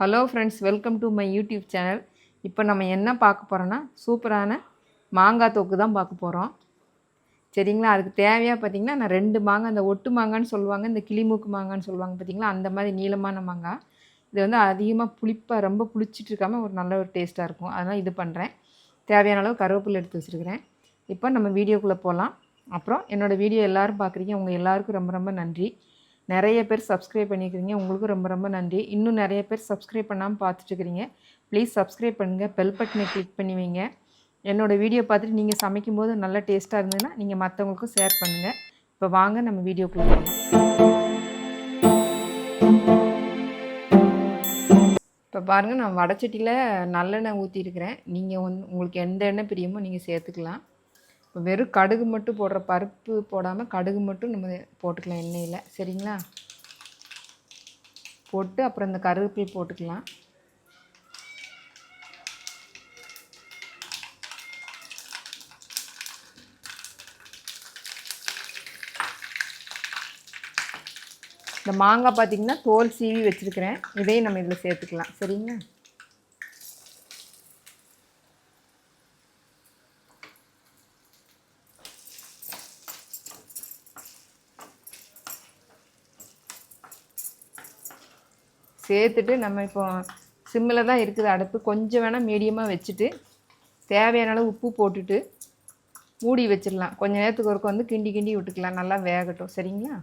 Hello friends welcome to my YouTube channel இப்போ நம்ம என்ன பார்க்க போகிறோன்னா சூப்பரான மாங்காய் தொக்கு தான் பார்க்க போகிறோம் சரிங்களா? அதுக்கு தேவையாக பார்த்திங்கன்னா நான் ரெண்டு மாங்காய் இந்த ஒட்டு மாங்கான்னு சொல்லுவாங்க இந்த கிளிமூக்கு மாங்கான்னு சொல்லுவாங்க பார்த்தீங்களா? அந்த மாதிரி நீளமான மாங்காய் இது வந்து அதிகமாக புளிப்பாக ரொம்ப புளிச்சிட்டு இருக்காமல் ஒரு நல்ல ஒரு டேஸ்ட்டாக இருக்கும். அதனால் இது பண்ணுறேன் தேவையான அளவு கருவேப்பிலை எடுத்து வச்சுருக்கிறேன். இப்போ நம்ம வீடியோக்குள்ளே போகலாம் அப்புறம் என்னோடய வீடியோ எல்லோரும் பார்க்குறீங்க. உங்கள் எல்லாருக்கும் ரொம்ப ரொம்ப நன்றி. நிறைய பேர் சப்ஸ்கிரைப் பண்ணிக்கிறீங்க. உங்களுக்கும் ரொம்ப ரொம்ப நன்றி. இன்னும் நிறைய பேர் சப்ஸ்கிரைப் பண்ணாமல் பார்த்துட்ருக்கிறீங்க ப்ளீஸ் சப்ஸ்கிரைப் பண்ணுங்கள் பெல் பட்டனை கிளிக் பண்ணி வைங்க. என்னோடய வீடியோ பார்த்துட்டு நீங்கள் சமைக்கும்போது நல்ல டேஸ்ட்டாக இருந்ததுன்னா நீங்கள் மற்றவங்களுக்கும் ஷேர் பண்ணுங்கள் இப்போ வாங்க நம்ம வீடியோக்குள்ளே போகலாம் இப்போ பாருங்கள் நான் வடச்சட்டியில் நல்லெண்ணெய் ஊற்றிருக்கிறேன் நீங்கள் வந்து உங்களுக்கு எந்த எண்ணெய் பிரியமோ நீங்கள் சேர்த்துக்கலாம். வெறும் கடுகு மட்டும் போடுற பருப்பு போடாமல் கடுகு மட்டும் நம்ம போட்டுக்கலாம் எண்ணெயில். சரிங்களா? போட்டு அப்புறம் இந்த கருவேப்பிலை போட்டுக்கலாம். இந்த மாங்காய் பார்த்திங்கன்னா தோல் சீவி வச்சுருக்கிறேன். இதையும் நம்ம இதில் சேர்த்துக்கலாம். சரிங்களா? சேர்த்துட்டு நம்ம இப்போ சிம்மில் தான் இருக்குது அடுப்பு. கொஞ்சம் வேணால் மீடியமாக வச்சுட்டு தேவையான அளவு உப்பு போட்டுட்டு மூடி வச்சிடலாம். கொஞ்சம் நேரத்துக்கு ஒருக்க வந்து கிண்டி கிண்டி விட்டுக்கலாம். நல்லா வேகட்டும். சரிங்களா?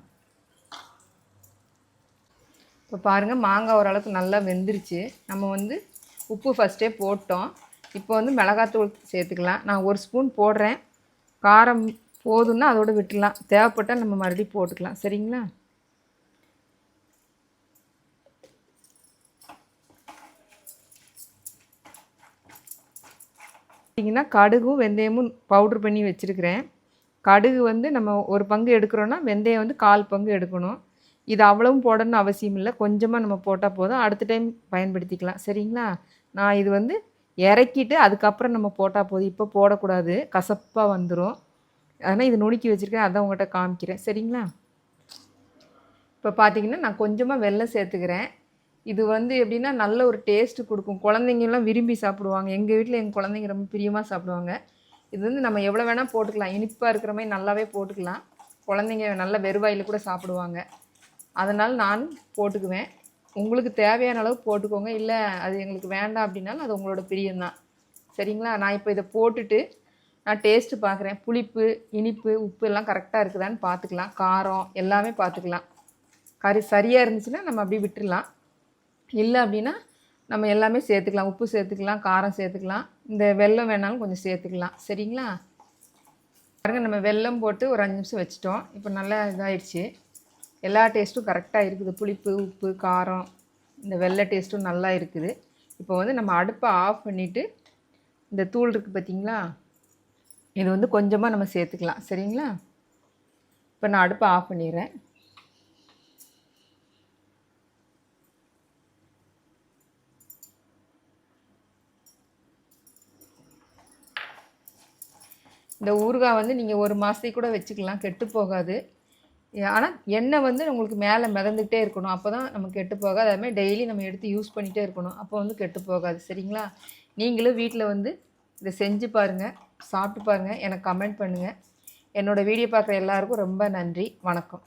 இப்போ பாருங்கள் மாங்காய் ஓரளவுக்கு நல்லா வெந்துருச்சு. நம்ம வந்து உப்பு ஃபஸ்ட்டே போட்டோம். இப்போ வந்து மிளகாத்தூள் சேர்த்துக்கலாம். நான் ஒரு ஸ்பூன் போடுறேன். காரம் போதுன்னா அதோடு விட்டுடலாம். தேவைப்பட்டால் நம்ம மறுபடியும் போட்டுக்கலாம். சரிங்களா? பார்த்தீங்கன்னா கடுகும் வெந்தயமும் பவுட்ரு பண்ணி வச்சுருக்கிறேன். கடுகு வந்து நம்ம ஒரு பங்கு எடுக்கிறோன்னா வெந்தயம் வந்து கால் பங்கு எடுக்கணும். இது அவ்வளவும் போடணும்னு அவசியம் இல்லை. கொஞ்சமாக நம்ம போட்டால் போதும். அடுத்த டைம் பயன்படுத்திக்கலாம். சரிங்களா? நான் இது வந்து இறக்கிட்டு அதுக்கப்புறம் நம்ம போட்டால் போதும். இப்போ போடக்கூடாது. கசப்பாக வந்துடும் அதனால் இது நுணுக்கி வச்சுருக்கேன். அதை உங்கள்கிட்ட காமிக்கிறேன். சரிங்களா? இப்போ பார்த்தீங்கன்னா நான் கொஞ்சமாக வெள்ளம் சேர்த்துக்கிறேன். இது வந்து எப்படின்னா நல்ல ஒரு டேஸ்ட்டு கொடுக்கும். குழந்தைங்கலாம் விரும்பி சாப்பிடுவாங்க. எங்கள் வீட்டில் எங்கள் குழந்தைங்க ரொம்ப பிரியமாக சாப்பிடுவாங்க. இது வந்து நம்ம எவ்வளோ வேணால் போட்டுக்கலாம். இனிப்பாக இருக்கிற மாதிரி நல்லாவே போட்டுக்கலாம். குழந்தைங்க நல்ல வெறுவாயில் கூட சாப்பிடுவாங்க. அதனால் நான் போட்டுக்குவேன். உங்களுக்கு தேவையான அளவு போட்டுக்கோங்க. இல்லை அது எங்களுக்கு வேண்டாம் அப்படின்னாலும் அது உங்களோட பிரியம்தான் சரிங்களா? நான் இப்போ இதை போட்டுட்டு நான் டேஸ்ட்டு பார்க்குறேன் புளிப்பு இனிப்பு உப்பு எல்லாம் கரெக்டாக இருக்குதான்னு பார்த்துக்கலாம் காரம் எல்லாமே பார்த்துக்கலாம் கறி சரியாக இருந்துச்சுன்னா நம்ம அப்படியே விட்டுடலாம் இல்லை அப்படின்னா நம்ம எல்லாமே சேர்த்துக்கலாம். உப்பு சேர்த்துக்கலாம் காரம் சேர்த்துக்கலாம். இந்த வெல்லம் வேணாலும் கொஞ்சம் சேர்த்துக்கலாம். சரிங்களா? பாருங்க நம்ம வெல்லம் போட்டு ஒரு அஞ்சு நிமிஷம் வச்சிட்டோம். இப்போ நல்லா இதாகிடுச்சு எல்லா டேஸ்ட்டும் கரெக்டாக இருக்குது. புளிப்பு உப்பு காரம் இந்த வெள்ளை டேஸ்ட்டும் நல்லா இருக்குது. இப்போ வந்து நம்ம அடுப்பை ஆஃப் பண்ணிவிட்டு இந்த தூள் இருக்குது பார்த்திங்களா? இது வந்து கொஞ்சமாக நம்ம சேர்த்துக்கலாம். சரிங்களா? இப்போ நான் அடுப்பை ஆஃப் பண்ணிடுறேன். இந்த ஊறுகாய் வந்து நீங்கள் ஒரு மாதத்துக்கு கூட வச்சுக்கலாம் கெட்டு போகாது. ஆனால் எண்ணெய் வந்து உங்களுக்கு மேலே மிதந்துகிட்டே இருக்கணும். அப்போ தான் நம்ம கெட்டு போகாது. அதுமாதிரி டெய்லி நம்ம எடுத்து யூஸ் பண்ணிகிட்டே இருக்கணும். அப்போ வந்து கெட்டு போகாது. சரிங்களா? நீங்களும் வீட்டில் வந்து இதை செஞ்சு பாருங்கள் சாப்பிட்டு பாருங்கள் எனக்கு கமெண்ட் பண்ணுங்கள் என்னோடய வீடியோ பார்க்குற எல்லாருக்கும் ரொம்ப நன்றி. வணக்கம்.